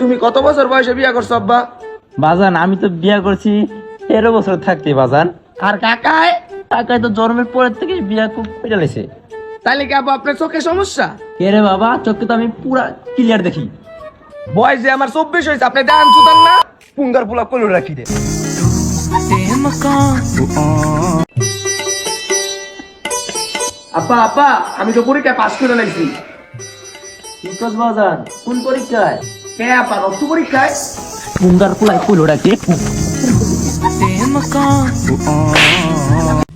তুমি কত বছর বয়সে বিয়ে করছ আব্বা? বাজান আমি তো বিয়া করছি তেরো বছর থাকতে বাজান। আর কাকায় কাকায় তো জন্মের পরের থেকে বিয়া খুব পেটালেছে তাহলে কি আব্বা আপনার চোখে সমস্যা? কে রে বাবা চোখে তো আমি পুরা ক্লিয়ার দেখি। বয়স যে আমার চব্বিশ হয়েছে আপনি ডান সুতান না? পুঙ্গার পোলা কলু রাখি দে আব্বা আব্বা আমি তো পরীক্ষায় পাস করে বিকজ বাজান? কোন পরীক্ষায়? কে আব্বা পরীক্ষায় পুঙ্গার পুলাই কইলো ডাকে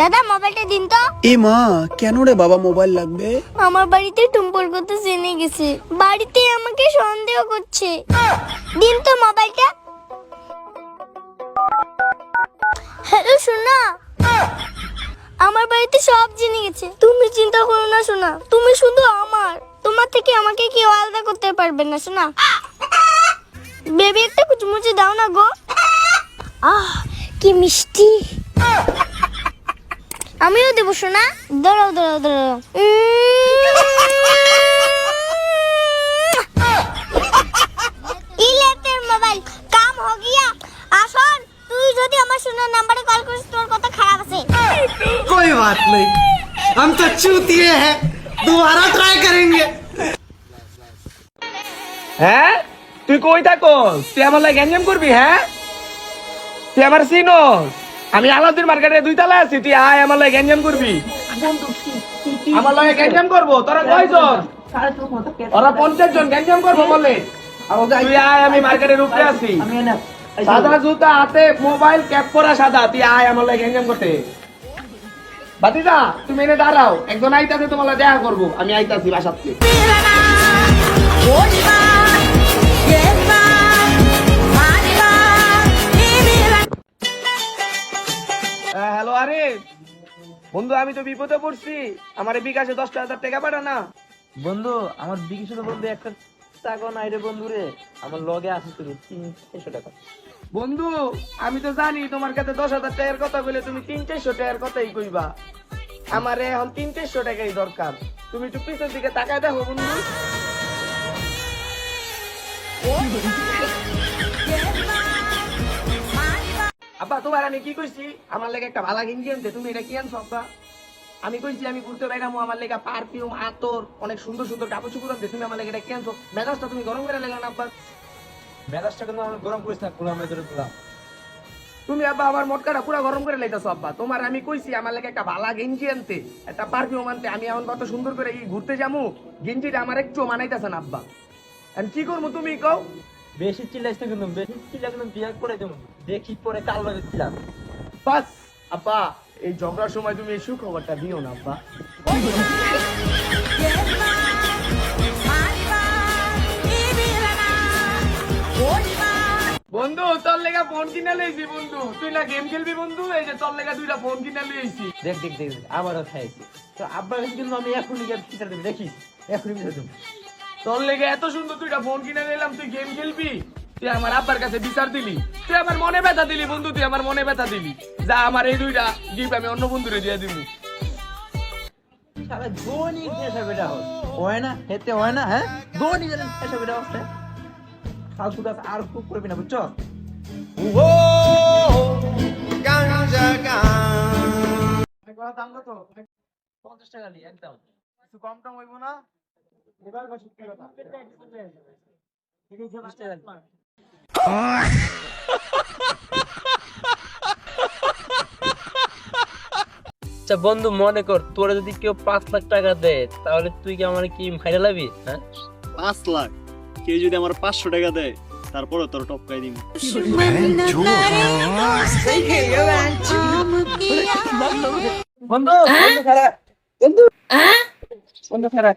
দাদা মোবাইলটা দিন তো। এ মা কেন রে বাবা মোবাইল লাগবে? আমার বাড়িতে টুম্পর করতে জেনে গেছে। বাড়িতে আমাকে সন্দেহ করছে। দিন তো মোবাইলটা হ্যালো সোনা। আমার বাড়িতে সব জেনে গেছে। তুমি চিন্তা করো না সোনা। তুমি শুধু আমার। তোমার থেকে আমাকে কেউ আলাদা করতে পারবে না সোনা। বেবি একটা কুচমুচি দাও না গো আহ কি মিষ্টি আমিও দেবো সোনা দাঁড়াও দাঁড়াও দাঁড়াও ইলেক্ট্রিক মোবাইল কাম হো গিয়া আসন তুই যদি আমার সোনার নাম্বারে কল করিস তোর কথা খারাপ আছে कोई बात नहीं हम तो चूतिए हैं दोबारा ट्राई करेंगे হ্যাঁ তুই কই থাকস? তুই আমার লাগে গ্যাঞ্জাম করবি হ্যাঁ? তুই আমার চিনস। আমি আলাউদ্দিন মার্কেটে দুই তলায় আছি, তুই আয় আমার লাগে গ্যাঞ্জাম করবি। আমার লাগে গ্যাঞ্জাম করব, তোরা কয়জন ওরা পঞ্চাশ জন গ্যাঞ্জাম করব বলে। তুই আয়, আমি আছি। সাদা জুতা, হাতে মোবাইল, ক্যাপ করা সাদা, তুই আয় আমার লাগে গ্যাঞ্জাম করতে। বাতিদা, তুমি এনে দাঁড়াও। একজন আইতাছে, তোমার দেখা করব। আমি আইতাছি বাসার বন্ধু, আমি তো বিপদে পড়ছি। আমার বিকাশে দশটা হাজার টাকা পাঠা না। বন্ধু, আমার বিকিশিত বন্ধু একটা টাকা নাই রে বন্ধু রে। আমার লগে আছে তুমি তিনশো টাকা। বন্ধু, আমি তো জানি তোমার কাছে দশ হাজার টাকার কথা বলে তুমি তিন চারশো টাকার কথাই কইবা। আমার এখন তিন চারশো টাকাই দরকার। তুমি একটু পিছনের দিকে তাকায় দেখো বন্ধু। আব্বা তোমার আমি কি কইছি? আমার লেগে একটা ভালা গেঞ্জি আনতে তুমি এটা কি আনছো আব্বা? আমি কইছি আমি ঘুরতে বাইরামু আমার লেগে পারফিউম আতর অনেক সুন্দর সুন্দর কাপড় চুপড় আনতে তুমি আমার লেগে এটা কি আনছো? মেজাজটা তুমি গরম করে লেগে না আব্বা। মেজাজটা কিন্তু আমার গরম করিস না আমি ধরে দিলাম তুমি আব্বা আমার মটকাটা পুরো গরম করে লাইতাছো আব্বা। তোমার আমি কইছি আমার লাগে একটা ভালা গেঞ্জি আনতে একটা পারফিউম আনতে আমি এখন কত সুন্দর করে ঘুরতে যাব গেঞ্জিটা আমার একটু মানাইতেছে না আব্বা। আমি কি করব তুমি কও? বেশি চিল্লাইছ না কিন্তু বেশি চিল্লা কিন্তু বিয়ে করে দেবো। দেখি পরে কাল লগে বাস আব্বা এই ঝগড়ার সময় তুমি এই সুখবরটা দিও না আব্বা বন্ধু তোর লেগা ফোন কিনে লইছি বন্ধু। তুই না গেম খেলবি বন্ধু? এই যে তোর লেগা দুইটা ফোন কিনে লইছি। দেখ দেখ দেখ দেখ, আবারও খাইছি। তো আব্বার কিন্তু আমি এখনই গিয়ে বিচার দেবো দেখিস? এখনই দেবো। তোর লেগে এত সুন্দর দুইটা ফোন কিনে নিলাম তুই গেম খেলবি? তুই আমার আব্বার কাছে বিচার দিলি। তুই আমার মনে ব্যথা দিলি বন্ধু তুই আমার মনে ব্যথা দিলি। যা আমার এই দুইটা গিফট আমি অন্য বন্ধুরে দিয়ে দিবি। বেটা হয় হয় না? হেতে হয় না? হ্যাঁ? দৈনিক যেন বেটা হচ্ছে ফালতু কাজ আর খুব করবি না বুঝছ? পঞ্চাশ টাকা একদম। কম টম হইব নি। আচ্ছা বন্ধু মনে কর তোরা যদি কেউ পাঁচ লাখ টাকা দেয় তাহলে তুই কি আমার কি ভাইরাল লাবি? হ্যাঁ? পাঁচ লাখ। কেউ যদি আমার পাঁচশো টাকা দেয় তারপরে তোর টপকাই দিন বন্ধু বন্ধু খারাপ। বন্ধু বন্ধু খারাপ।